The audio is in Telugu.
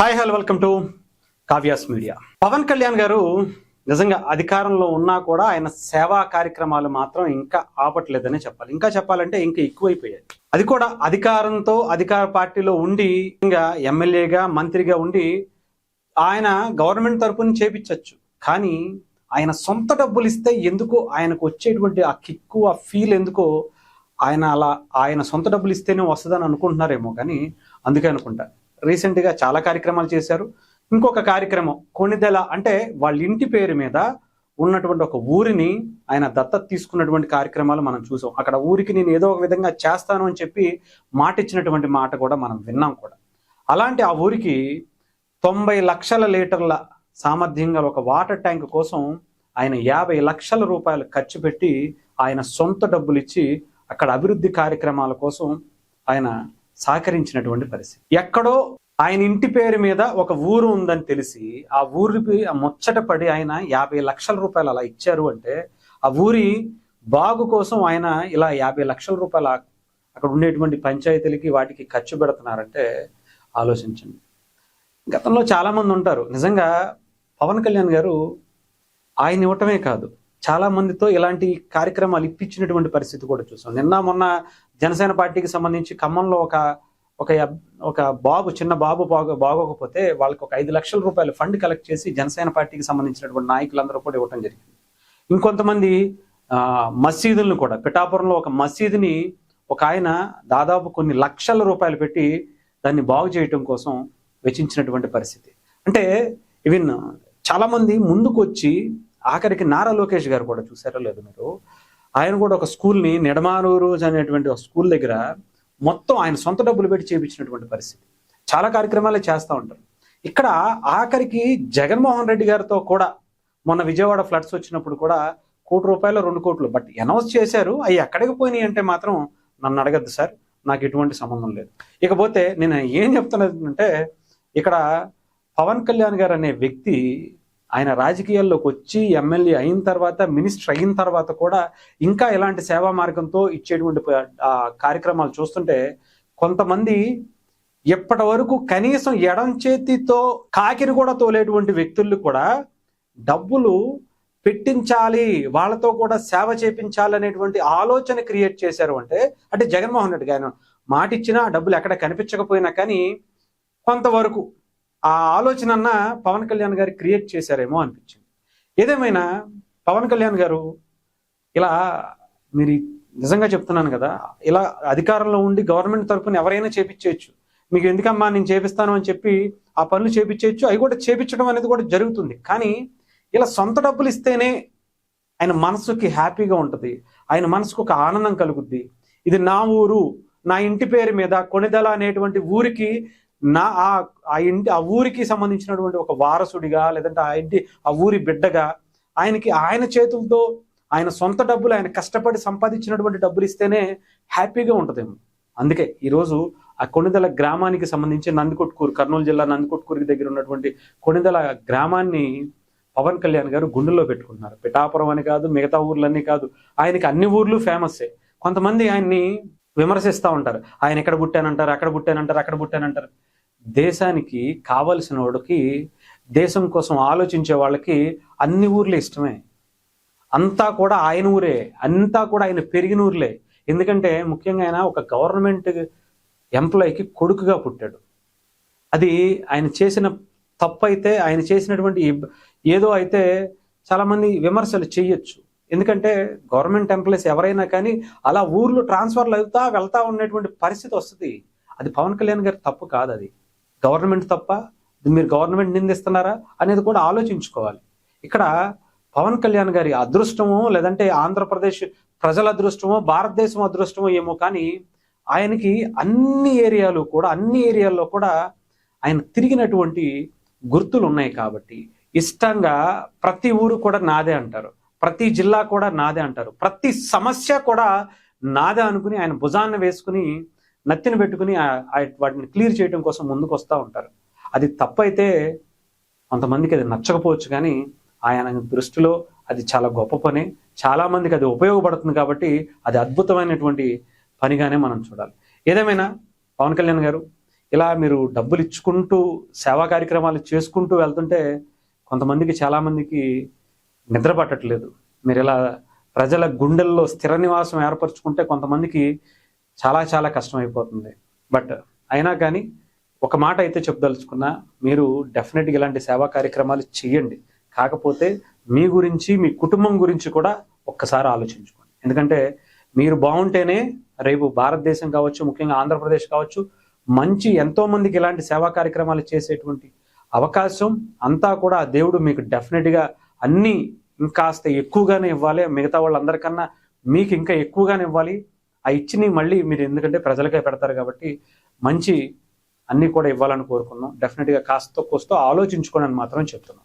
Hi hello welcome to Kavya's media Pawan Kalyan గారు నిజంగా అధికారంలో ఉన్నా కూడా ఆయన సేవా కార్యక్రమాలు మాత్రం ఇంకా ఆపట్లేదనే చెప్పాలి ఇంకా చెప్పాలంటే ఇంకా ఎక్కువైపోయాయి అది కూడా అధికారంతో అధికార పార్టీలో ఉండి ఇంకా ఎమ్మెల్యేగా మంత్రిగా ఉండి ఆయన గవర్నమెంట్ తరపున చేపించవచ్చు కానీ ఆయన సొంత డబ్బులు ఇస్తే ఎందుకు ఆయనకు వచ్చేటువంటి ఆ కిక్కు ఆ ఫీల్ ఎందుకో ఆయన అలా ఆయన సొంత డబ్బులు ఇస్తేనే వస్తుందని అనుకుంటున్నారేమో కానీ అందుకే అనుకుంటా రీసెంట్గా చాలా కార్యక్రమాలు చేశారు. ఇంకొక కార్యక్రమం కొనిదెల అంటే వాళ్ళ ఇంటి పేరు మీద ఉన్నటువంటి ఒక ఊరిని ఆయన దత్తత తీసుకున్నటువంటి కార్యక్రమాలు మనం చూసాం. అక్కడ ఊరికి నేను ఏదో ఒక విధంగా చేస్తాను అని చెప్పి మాట ఇచ్చినటువంటి మాట కూడా మనం విన్నాం కూడా. అలాంటి ఆ ఊరికి తొంభై లక్షల లీటర్ల సామర్థ్యం గల ఒక వాటర్ ట్యాంక్ కోసం ఆయన యాభై లక్షల రూపాయలు ఖర్చు పెట్టి ఆయన సొంత డబ్బులు ఇచ్చి అక్కడ అభివృద్ధి కార్యక్రమాల కోసం ఆయన సహకరించినటువంటి పరిస్థితి. ఎక్కడో ఆయన ఇంటి పేరు మీద ఒక ఊరు ఉందని తెలిసి ఆ ఊరికి ముచ్చట పడి ఆయన యాభై లక్షల రూపాయలు అలా ఇచ్చారు అంటే ఆ ఊరి బాగు కోసం ఆయన ఇలా యాభై లక్షల రూపాయలు అక్కడ ఉండేటువంటి పంచాయతీలకి వాటికి ఖర్చు పెడుతున్నారంటే ఆలోచించండి. గతంలో చాలామంది ఉంటారు. నిజంగా పవన్ కళ్యాణ్ గారు ఆయన ఇవ్వటమే కాదు. చాలా మందితో ఇలాంటి కార్యక్రమాలు ఇప్పించినటువంటి పరిస్థితి కూడా చూసాం. నిన్న మొన్న జనసేన పార్టీకి సంబంధించి ఖమ్మంలో ఒక ఒక ఒక బాబు చిన్న బాబు బాగో బాగోకపోతే వాళ్ళకి ఒక ఐదు లక్షల రూపాయలు ఫండ్ కలెక్ట్ చేసి జనసేన పార్టీకి సంబంధించినటువంటి నాయకులందరూ కూడా ఇవ్వటం జరిగింది. ఇంకొంతమంది మసీదులను కూడా పిఠాపురంలో ఒక మసీదుని ఒక ఆయన దాదాపు కొన్ని లక్షల రూపాయలు పెట్టి దాన్ని బాగు చేయటం కోసం వెచ్చించినటువంటి పరిస్థితి. అంటే ఈవెన్ చాలామంది ముందుకు వచ్చి ఆఖరికి నారా లోకేష్ గారు కూడా చూసారో లేదు మీరు? ఆయన కూడా ఒక స్కూల్ని నిడమానూరు అనేటువంటి ఒక స్కూల్ దగ్గర మొత్తం ఆయన సొంత డబ్బులు పెట్టి చేయించినటువంటి పరిస్థితి. చాలా కార్యక్రమాలే చేస్తూ ఉంటారు. ఇక్కడ ఆఖరికి జగన్మోహన్ రెడ్డి గారితో కూడా మొన్న విజయవాడ ఫ్లడ్స్ వచ్చినప్పుడు కూడా కోటి రూపాయలు రెండు కోట్లు. బట్ అనౌన్స్ చేశారు. అవి ఎక్కడికి పోయినాయి అంటే మాత్రం నన్ను అడగద్దు సార్. నాకు ఎటువంటి సంబంధం లేదు. ఇకపోతే నేను ఏం చెప్తున్నదంటే ఇక్కడ పవన్ కళ్యాణ్ గారు అనే వ్యక్తి ఆయన రాజకీయాల్లోకి వచ్చి ఎమ్మెల్యే అయిన తర్వాత మినిస్టర్ అయిన తర్వాత కూడా ఇంకా ఇలాంటి సేవా మార్గంతో ఇచ్చేటువంటి కార్యక్రమాలు చూస్తుంటే కొంతమంది ఎప్పటి వరకు కనీసం ఎడం చేతితో కాకిరి కూడా తోలేటువంటి వ్యక్తులు కూడా డబ్బులు పెట్టించాలి వాళ్ళతో కూడా సేవ చేపించాలి అనేటువంటి ఆలోచన క్రియేట్ చేశారు అంటే అంటే జగన్మోహన్ రెడ్డి గారు మాట ఇచ్చినా డబ్బులు ఎక్కడ కనిపించకపోయినా కానీ కొంతవరకు ఆ ఆలోచన అన్న పవన్ కళ్యాణ్ గారు క్రియేట్ చేశారేమో అనిపించింది. ఏదేమైనా పవన్ కళ్యాణ్ గారు ఇలా మీరు నిజంగా చెప్తున్నాను కదా ఇలా అధికారంలో ఉండి గవర్నమెంట్ తరఫున ఎవరైనా చేపించేయచ్చు. మీకు ఎందుకమ్మా నేను చేపిస్తాను అని చెప్పి ఆ పనులు చేపించేయచ్చు అవి కూడా చేపించడం అనేది కూడా జరుగుతుంది. కానీ ఇలా సొంత డబ్బులు ఇస్తేనే ఆయన మనసుకి హ్యాపీగా ఉంటుంది ఆయన మనసుకు ఒక ఆనందం కలుగుద్ది. ఇది నా ఊరు నా ఇంటి పేరు మీద కొనిదల అనేటువంటి ఊరికి నా ఆ ఆ ఇంటి ఆ ఊరికి సంబంధించినటువంటి ఒక వారసుడిగా లేదంటే ఆ ఇంటి ఆ ఊరి బిడ్డగా ఆయనకి ఆయన చేతులతో ఆయన సొంత డబ్బులు ఆయన కష్టపడి సంపాదించినటువంటి డబ్బులు ఇస్తేనే హ్యాపీగా ఉంటుందేమో. అందుకే ఈరోజు ఆ కొనిదల గ్రామానికి సంబంధించి నందికొట్కూరు కర్నూలు జిల్లా నందికొట్కూరుకి దగ్గర ఉన్నటువంటి కొనిదల గ్రామాన్ని పవన్ కళ్యాణ్ గారు గుండెల్లో పెట్టుకుంటున్నారు. పిఠాపురం అని కాదు మిగతా ఊర్లన్నీ కాదు. ఆయనకి అన్ని ఊర్లు ఫేమస్సే కొంతమంది ఆయన్ని విమర్శిస్తూ ఉంటారు. ఆయన ఎక్కడ పుట్టానంటారు అక్కడ పుట్టానంటారు అక్కడ పుట్టానంటారు. దేశానికి కావలసిన వాడికి దేశం కోసం ఆలోచించే వాళ్ళకి అన్ని ఊర్లే ఇష్టమే. అంతా కూడా ఆయన ఊరే అంతా కూడా ఆయన పెరిగిన ఊర్లే. ఎందుకంటే ముఖ్యంగా ఆయన ఒక గవర్నమెంట్ ఎంప్లాయీకి కొడుకుగా పుట్టాడు. అది ఆయన చేసిన తప్పు అయితే ఆయన చేసినటువంటి ఏదో అయితే చాలామంది విమర్శలు చేయొచ్చు. ఎందుకంటే గవర్నమెంట్ ఎంప్లాయీస్ ఎవరైనా కానీ అలా ఊర్లు ట్రాన్స్ఫర్లు అవుతా వెళ్తా ఉన్నటువంటి పరిస్థితి వస్తుంది. అది పవన్ కళ్యాణ్ గారి తప్పు కాదు అది గవర్నమెంట్ తప్ప మీరు గవర్నమెంట్ నిందిస్తున్నారా అనేది కూడా ఆలోచించుకోవాలి. ఇక్కడ పవన్ కళ్యాణ్ గారి అదృష్టమో లేదంటే ఆంధ్రప్రదేశ్ ప్రజల అదృష్టమో భారతదేశం అదృష్టమో ఏమో కానీ ఆయనకి అన్ని ఏరియాలు కూడా అన్ని ఏరియాల్లో కూడా ఆయన తిరిగినటువంటి గుర్తులు ఉన్నాయి కాబట్టి ఇష్టంగా ప్రతి ఊరు కూడా నాదే అంటారు. ప్రతి జిల్లా కూడా నాదే అంటారు. ప్రతి సమస్య కూడా నాదే అనుకుని ఆయన భుజాన్ని వేసుకుని నత్తిని పెట్టుకుని వాటిని క్లియర్ చేయడం కోసం ముందుకు వస్తూ ఉంటారు. అది తప్పైతే కొంతమందికి అది నచ్చకపోవచ్చు కానీ ఆయన దృష్టిలో అది చాలా గొప్ప పని. చాలామందికి అది ఉపయోగపడుతుంది కాబట్టి అది అద్భుతమైనటువంటి పనిగానే మనం చూడాలి. ఏదేమైనా పవన్ కళ్యాణ్ గారు ఇలా మీరు డబ్బులు ఇచ్చుకుంటూ సేవా కార్యక్రమాలు చేసుకుంటూ వెళ్తుంటే కొంతమందికి చాలామందికి నిద్ర పట్టట్లేదు. మీరు ఇలా ప్రజల గుండెల్లో స్థిర నివాసం ఏర్పరచుకుంటే కొంతమందికి చాలా చాలా కష్టం అయిపోతుంది బట్ అయినా కానీ ఒక మాట అయితే చెప్పదలుచుకున్నా మీరు డెఫినెట్గా ఇలాంటి సేవా కార్యక్రమాలు చేయండి. కాకపోతే మీ గురించి మీ కుటుంబం గురించి కూడా ఒక్కసారి ఆలోచించుకోండి. ఎందుకంటే మీరు బాగుంటేనే రేపు భారతదేశం కావచ్చు ముఖ్యంగా ఆంధ్రప్రదేశ్ కావచ్చు మంచి ఎంతో మందికి ఇలాంటి సేవా కార్యక్రమాలు చేసేటువంటి అవకాశం అంతా కూడా దేవుడు మీకు డెఫినెట్గా అన్నీ ఇంకాస్త ఎక్కువగానే ఇవ్వాలి. మిగతా వాళ్ళందరికన్నా మీకు ఇంకా ఎక్కువగానే ఇవ్వాలి. ఆ ఇచ్చిని మళ్ళీ మీరు ఎందుకంటే ప్రజలకే పెడతారు కాబట్టి మంచి అన్నీ కూడా ఇవ్వాలని కోరుకున్నాం డెఫినెట్గా కాస్త కోస్తో ఆలోచించుకోనని మాత్రం చెప్తున్నాం.